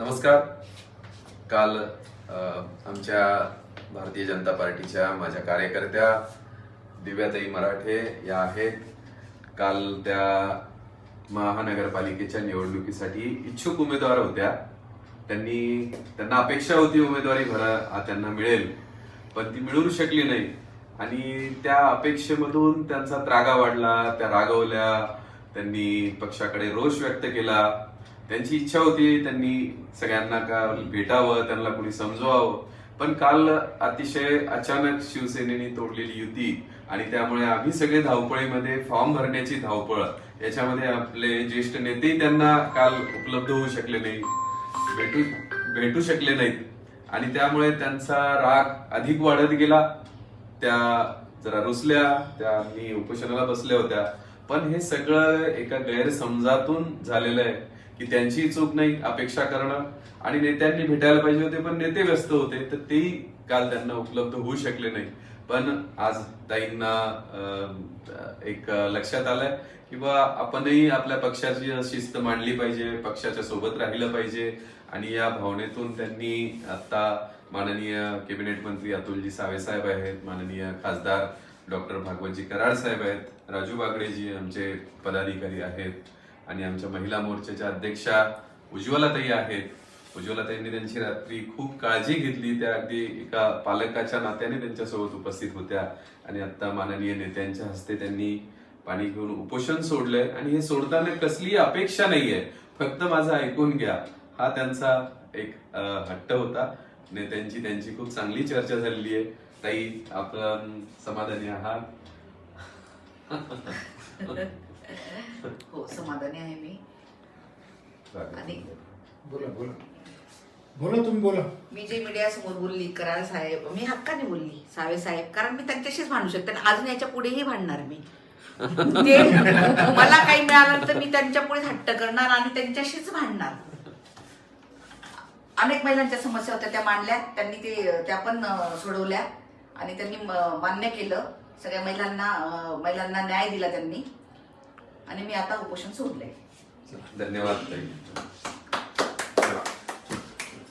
नमस्कार. काल आमच्या भारतीय जनता पार्टीच्या माझ्या कार्यकर्त्या दिव्याताई मराठे या आहेत. काल त्या महानगरपालिकेच्या निवडणुकीसाठी इच्छुक उमेदवार होत्या. त्यांनी त्यांना अपेक्षा होती उमेदवारी भरा त्यांना मिळेल. पण ती मिळू शकली नाही. आणि त्या अपेक्षेमधून त्यांचा त्रागा वाढला त्या रागवल्या त्यांनी पक्षाकडे रोष व्यक्त केला. त्यांची इच्छा होती त्यांनी सगळ्यांना का भेटावं त्यांना कुणी समजवावं. पण काल अतिशय अचानक शिवसेनेने तोडलेली युती आणि त्यामुळे आम्ही सगळे धावपळीमध्ये फॉर्म भरण्याची धावपळ याच्यामध्ये आपले ज्येष्ठ नेते त्यांना काल उपलब्ध होऊ शकले नाही भेटू भेटू शकले नाहीत. आणि त्यामुळे त्यांचा राग अधिक वाढत गेला. त्या जरा रुसल्या त्या मी उपोषणाला बसल्या होत्या. पण हे सगळं एका गैरसमजातून झालेलं आहे. की त्यांची चूक नाही अपेक्षा करणं. आणि नेत्यांनी भेटायला पाहिजे होते पण नेते व्यस्त होते तर तेही काल त्यांना उपलब्ध होऊ शकले नाही. पण आज ताईंना एक लक्षात आलंय की बा आपणही आपल्या पक्षाची शिस्त मांडली पाहिजे पक्षाच्या सोबत राहिलं पाहिजे. आणि या भावनेतून त्यांनी आता माननीय कॅबिनेट मंत्री अतुलजी सावे साहेब आहेत माननीय खासदार डॉक्टर भागवतजी कराड साहेब आहेत राजू बागडेजी आमचे पदाधिकारी आहेत आणि आमच्या महिला मोर्चाच्या अध्यक्षा उज्ज्वलाताई आहेत. उज्ज्वलाताईंनी त्यांची रात्री खूप काळजी घेतली. त्या अगदी एका पालकाच्या नात्याने त्यांच्यासोबत उपस्थित होत्या. आणि आता माननीय नेत्यांच्या हस्ते त्यांनी पाणी घेऊन उपोषण सोडलंय. आणि हे सोडताना कसली अपेक्षा नाहीये. फक्त माझं ऐकून घ्या. हा त्यांचा एक हट्ट होता. नेत्यांची त्यांची खूप चांगली चर्चा झालेली आहे. ताई आपण समाधानी आहात? हो समाधानी आहे मी. आणि बोला बोला. बोला तुम्ही बोला. मी जे मीडिया समोर बोलली करार साहेब मी हक्काने बोलली सावे साहेब कारण मी त्यांच्याशीच भांडू शकते आणि अजून याच्या पुढेही भांडणार मी. ते मला काही मिळालं तर मी त्यांच्या पुढे हट्ट करणार आणि त्यांच्याशीच भांडणार. अनेक महिलांच्या समस्या होत्या त्या मांडल्या त्यांनी ते त्या पण सोडवल्या आणि त्यांनी मान्य केलं. सगळ्या महिलांना महिलांना न्याय दिला त्यांनी. आणि मी आता उपोषण सोडलंय. धन्यवाद